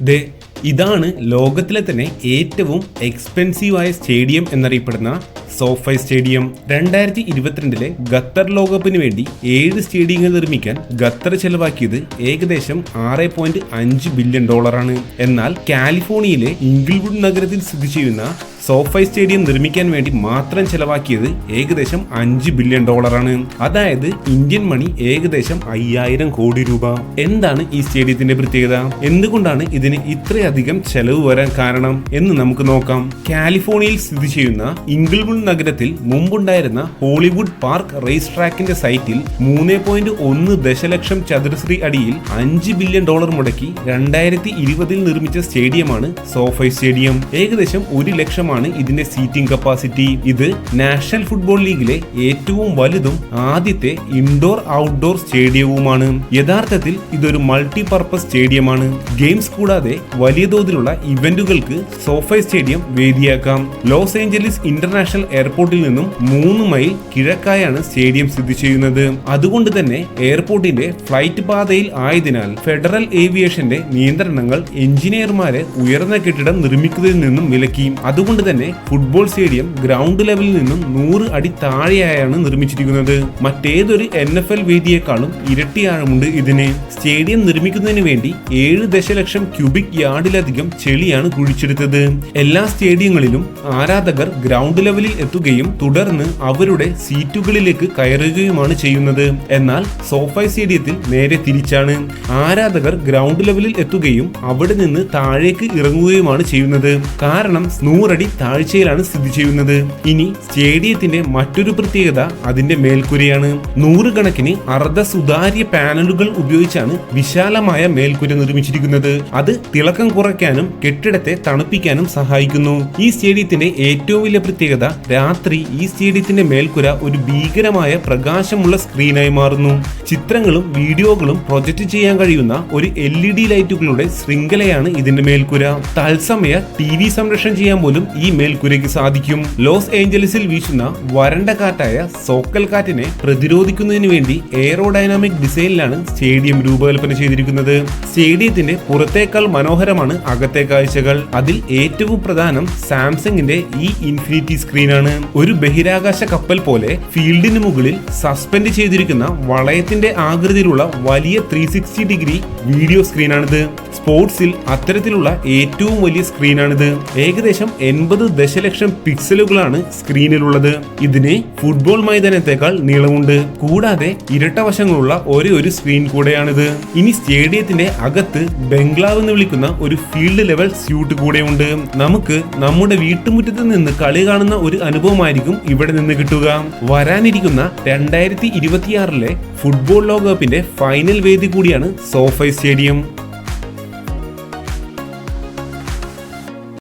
ദേ ഇതാണ് ലോകത്തിലെ തന്നെ ഏറ്റവും എക്സ്പെൻസീവായ സ്റ്റേഡിയം എന്നറിയപ്പെടുന്ന സോഫൈ സ്റ്റേഡിയം രണ്ടായിരത്തി ഇരുപത്തിരണ്ടിലെ ഖത്തർ ലോകകപ്പിന് വേണ്ടി ഏഴ് സ്റ്റേഡിയങ്ങൾ നിർമ്മിക്കാൻ ഖത്തർ ചെലവാക്കിയത് ഏകദേശം ആറ് പോയിന്റ് അഞ്ച് ബില്യൺ ഡോളറാണ്. എന്നാൽ കാലിഫോർണിയയിലെ ഇംഗിൾവുഡ് നഗരത്തിൽ സ്ഥിതി ചെയ്യുന്ന സോഫൈ സ്റ്റേഡിയം നിർമ്മിക്കാൻ വേണ്ടി മാത്രം ചെലവാക്കിയത് ഏകദേശം അഞ്ച് ബില്യൺ ഡോളറാണ്. അതായത് ഇന്ത്യൻ മണി ഏകദേശം അയ്യായിരം കോടി രൂപ. എന്താണ് ഈ സ്റ്റേഡിയത്തിന്റെ പ്രത്യേകത? എന്തുകൊണ്ടാണ് ഇതിന് ഇത്രയധികം ചെലവ് വരാൻ കാരണം? എന്ന് നമുക്ക് നോക്കാം. കാലിഫോർണിയയിൽ സ്ഥിതി ചെയ്യുന്ന ഇംഗിൾവുഡ് നഗരത്തിൽ മുമ്പുണ്ടായിരുന്ന ഹോളിവുഡ് പാർക്ക് റേസ് ട്രാക്കിന്റെ സൈറ്റിൽ മൂന്ന് പോയിന്റ് ഒന്ന് ദശലക്ഷം ചതുരശ്രീ അടിയിൽ അഞ്ച് ബില്യൺ ഡോളർ മുടക്കി രണ്ടായിരത്തി ഇരുപതിൽ നിർമ്മിച്ച സ്റ്റേഡിയമാണ് സോഫൈ സ്റ്റേഡിയം. ഏകദേശം ഒരു ലക്ഷമാണ് ഇതിന്റെ സീറ്റിംഗ് കപ്പാസിറ്റി. ഇത് നാഷണൽ ഫുട്ബോൾ ലീഗിലെ ഏറ്റവും വലുതും ആദ്യത്തെ ഇൻഡോർ ഔട്ട്ഡോർ സ്റ്റേഡിയവുമാണ്. യഥാർത്ഥത്തിൽ ഇതൊരു മൾട്ടി പർപ്പസ് സ്റ്റേഡിയമാണ്. ഗെയിംസ് കൂടാതെ വലിയ തോതിലുള്ള ഇവന്റുകൾക്ക് സോഫൈ സ്റ്റേഡിയം വേദിയാക്കാം. ലോസ് ഏഞ്ചലീസ് ഇന്റർനാഷണൽ എയർപോർട്ടിൽ നിന്നും മൂന്ന് മൈൽ കിഴക്കായാണ് സ്റ്റേഡിയം സ്ഥിതി ചെയ്യുന്നത്. അതുകൊണ്ട് തന്നെ എയർപോർട്ടിന്റെ ഫ്ലൈറ്റ് പാതയിൽ ആയതിനാൽ ഫെഡറൽ ഏവിയേഷന്റെ നിയന്ത്രണങ്ങൾ എഞ്ചിനീയർമാരെ ഉയർന്ന കെട്ടിടം നിർമ്മിക്കുന്നതിൽ നിന്നും വിലക്കി. അതുകൊണ്ട് തന്നെ ഫുട്ബോൾ സ്റ്റേഡിയം ഗ്രൗണ്ട് ലെവലിൽ നിന്നും നൂറ് അടി താഴെയായാണ് നിർമ്മിച്ചിരിക്കുന്നത്. മറ്റേതൊരു എൻ എഫ് എൽ വേദിയേക്കാളും ഇരട്ടിയാഴമുണ്ട് ഇതിന്. സ്റ്റേഡിയം നിർമ്മിക്കുന്നതിന് വേണ്ടി ഏഴ് ദശലക്ഷം ക്യൂബിക് യാർഡിലധികം ചെളിയാണ് കുഴിച്ചെടുത്തത്. എല്ലാ സ്റ്റേഡിയങ്ങളിലും ആരാധകർ ഗ്രൗണ്ട് ലെവലിൽ എത്തുകയും തുടർന്ന് അവരുടെ സീറ്റുകളിലേക്ക് കയറുകയുമാണ് ചെയ്യുന്നത്. എന്നാൽ സോഫൈ സ്റ്റേഡിയത്തിൽ നേരെ തിരിച്ചാണ്. ആരാധകർ ഗ്രൗണ്ട് ലെവലിൽ എത്തുകയും അവിടെ നിന്ന് താഴേക്ക് ഇറങ്ങുകയുമാണ് ചെയ്യുന്നത്. കാരണം നൂറടി താഴ്ചയിലാണ് സ്ഥിതി ചെയ്യുന്നത്. ഇനി സ്റ്റേഡിയത്തിന്റെ മറ്റൊരു പ്രത്യേകത അതിന്റെ മേൽക്കുരയാണ്. നൂറുകണക്കിന് അർദ്ധ സുതാര്യ പാനലുകൾ ഉപയോഗിച്ചാണ് വിശാലമായ മേൽക്കുര നിർമ്മിച്ചിരിക്കുന്നത്. അത് തിളക്കം കുറയ്ക്കാനും കെട്ടിടത്തെ തണുപ്പിക്കാനും സഹായിക്കുന്നു. ഈ സ്റ്റേഡിയത്തിന്റെ ഏറ്റവും വലിയ പ്രത്യേകത രാത്രി ഈ സ്റ്റേഡിയത്തിന്റെ മേൽക്കുര ഒരു ഭീകരമായ പ്രകാശമുള്ള സ്ക്രീനായി മാറുന്നു. ചിത്രങ്ങളും വീഡിയോകളും പ്രൊജക്ട് ചെയ്യാൻ കഴിയുന്ന ഒരു എൽ ഇ ഡി ലൈറ്റുകളുടെ ശൃംഖലയാണ് ഇതിന്റെ മേൽക്കുര. തത്സമയ ടി വി സംരക്ഷണം ചെയ്യാൻ പോലും ഈ മേൽക്കുരയ്ക്ക് സാധിക്കും. ലോസ് ഏഞ്ചലസിൽ വീശുന്ന വരണ്ട കാറ്റായ സോക്കൽ കാറ്റിനെ പ്രതിരോധിക്കുന്നതിന് വേണ്ടി എയറോഡൈനാമിക് ഡിസൈനിലാണ് സ്റ്റേഡിയം രൂപകൽപ്പന ചെയ്തിരിക്കുന്നത്. സ്റ്റേഡിയത്തിന്റെ പുറത്തേക്കാൾ മനോഹരമാണ് അകത്തെ കാഴ്ചകൾ. അതിൽ ഏറ്റവും പ്രധാനം സാംസങ്ങിന്റെ ഈ ഇൻഫിനിറ്റി സ്ക്രീനാണ്. ഒരു ബഹിരാകാശ കപ്പൽ പോലെ ഫീൽഡിന് മുകളിൽ സസ്പെൻഡ് ചെയ്തിരിക്കുന്ന വളയത്തിന്റെ ആകൃതിയിലുള്ള വലിയ ത്രീ സിക്സ്റ്റി ഡിഗ്രി വീഡിയോ സ്ക്രീനാണിത്. സ്പോർട്സിൽ അത്തരത്തിലുള്ള ഏറ്റവും വലിയ സ്ക്രീനാണിത്. ഏകദേശം എൺപത് ദശലക്ഷം പിക്സലുകളാണ് സ്ക്രീനിലുള്ളത്. ഇതിന് ഫുട്ബോൾ മൈതാനത്തെക്കാൾ നീളമുണ്ട്. കൂടാതെ ഇരട്ടവശങ്ങളുള്ള ഒരേ ഒരു സ്ക്രീൻ കൂടെയാണിത്. ഇനി സ്റ്റേഡിയത്തിന്റെ അകത്ത് ബംഗ്ലാവ് എന്ന് വിളിക്കുന്ന ഒരു ഫീൽഡ് ലെവൽ സ്യൂട്ട് കൂടെയുണ്ട്. നമുക്ക് നമ്മുടെ വീട്ടുമുറ്റത്ത് നിന്ന് കളി കാണുന്ന ഒരു അനുഭവമായിരിക്കും ഇവിടെ നിന്ന് കിട്ടുക. വരാനിരിക്കുന്ന രണ്ടായിരത്തി ഇരുപത്തിയാറിലെ ഫുട്ബോൾ ലോകകപ്പിന്റെ ഫൈനൽ വേദി കൂടിയാണ് സോഫൈ സ്റ്റേഡിയം.